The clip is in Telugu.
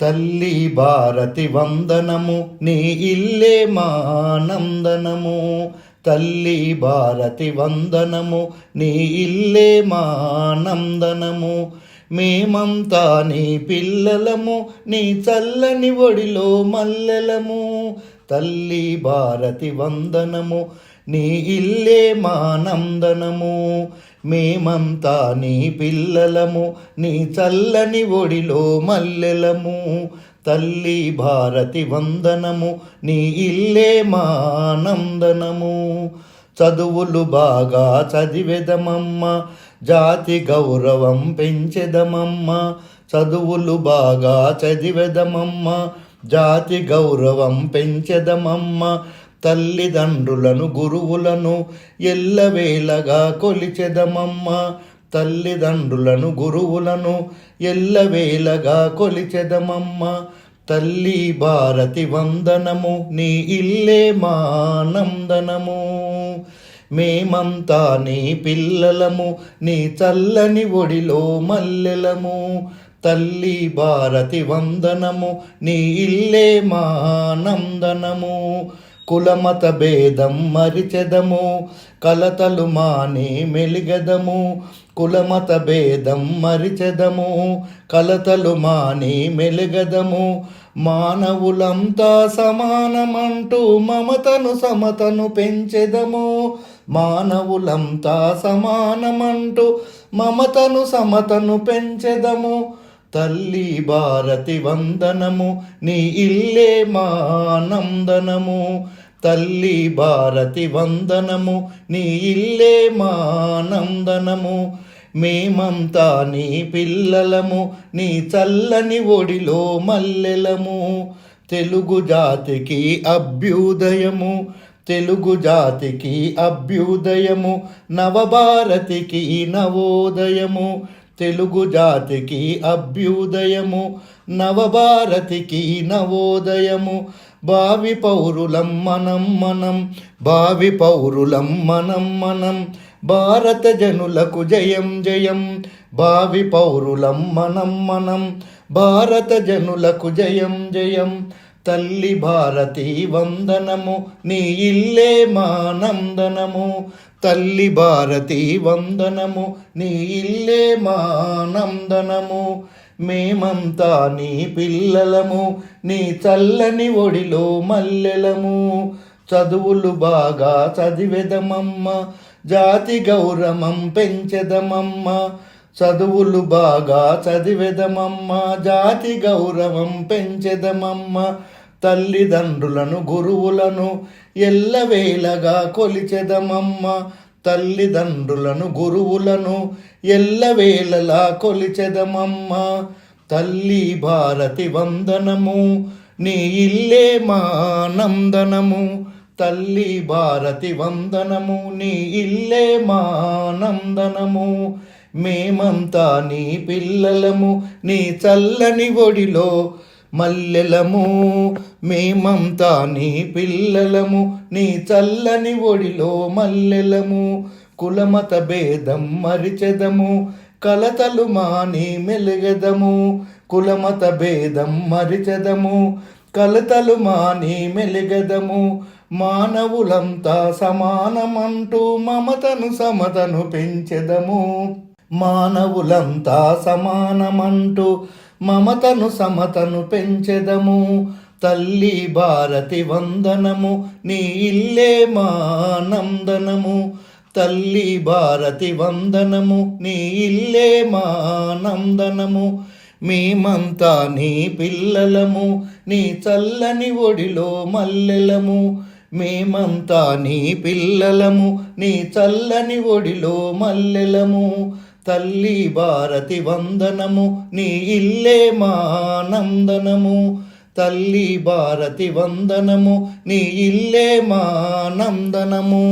తల్లి భారతి వందనము నీ ఇల్లే మానందనము తల్లి భారతి వందనము నీ ఇల్లే మానందనము మేమంతా నీ పిల్లలము నీ చల్లని ఒడిలో మల్లెలము. తల్లి భారతి వందనము నీ ఇల్లే మానందనము మేమంతా నీ పిల్లలము నీ చల్లని ఒడిలో మల్లెలము. తల్లి భారతి వందనము నీ ఇల్లే మానందనము చదువులు బాగా చదివెదమమ్మ జాతి గౌరవం పెంచెదమమ్మ. చదువులు బాగా చదివెదమమ్మ జాతి గౌరవం పెంచెదమమ్మ. తల్లిదండ్రులను గురువులను ఎల్లవేళగా కొలిచెదమమ్మ. తల్లిదండ్రులను గురువులను ఎల్లవేళగా కొలిచెదమమ్మ. తల్లి భారతి వందనము నీ ఇల్లే మానందనము మేమంతా నీ పిల్లలము నీ చల్లని ఒడిలో మల్లెలము. తల్లి భారతి వందనము నీ ఇల్లే మానందనము కులమత భేదం మరిచెదము కలతలు మాని మెలిగదము. కులమత భేదం మరిచెదము కలతలు మాని మెలిగదము. మానవులంతా సమానమంటూ మమతను సమతను పెంచెదము. మానవులంతా సమానమంటూ మమతను సమతను పెంచెదము. తల్లి భారతి వందనము నీ ఇల్లే మానందనము. తల్లి భారతి వందనము నీ ఇల్లే మానందనము మేమంతా నీ పిల్లలము నీ చల్లని ఒడిలో మల్లెలము. తెలుగు జాతికి అభ్యుదయము తెలుగు జాతికి అభ్యుదయము నవభారతికి నవోదయము. తెలుగు జాతికి అభ్యుదయము నవభారతికి నవోదయము. భావి పౌరులం మనం మనం భావి పౌరులం మనం మనం. భారత జనులకు జయం జయం భావి పౌరులం మనం మనం. భారత జనులకు జయం జయం తల్లి భారతి వందనము నీ ఇల్లే మానందనము తల్లి భారతి వందనము నీ ఇల్లే మానందనము మేమంతా నీ పిల్లలము నీ చల్లని ఒడిలో మల్లెలము. చదువులు బాగా చదివెదమమ్మ జాతి గౌరవం పెంచెదమమ్మ. చదువులు బాగా చదివెదమమ్మ జాతి గౌరవం పెంచెదమమ్మ. తల్లిదండ్రులను గురువులను ఎల్లవేళగా కొలిచెదమమ్మ. తల్లిదండ్రులను గురువులను ఎల్లవేళలా కొలిచెదమమ్మ. తల్లి భారతి వందనము నీ ఇల్లే మానందనము తల్లి భారతి వందనము నీ ఇల్లే మానందనము మేమంతా నీ పిల్లలము నీ చల్లని ఒడిలో మల్లెలము మేమంతా నీ పిల్లలము నీ చల్లని ఒడిలో మల్లెలము కులమత భేదం మరిచెదము కలతలు మాని మెలుగెదము కులమత భేదం మరిచెదము కలతలు మాని మెలుగెదము మానవులంతా సమానమంటూ మమతను సమతను పెంచెదము. మానవులంతా సమానమంటూ మమతను సమతను పెంచెదము. తల్లి భారతి వందనము నీ ఇల్లే మానందనము తల్లి భారతి వందనము నీ ఇల్లే మానందనము మేమంతా నీ పిల్లలము నీ చల్లని ఒడిలో మల్లెలము. మేమంతా నీ పిల్లలము నీ చల్లని ఒడిలో మల్లెలము. తల్లి భారతి వందనము నీ ఇల్లే మానందనము తల్లి భారతి వందనము నీ ఇల్లే మానందనము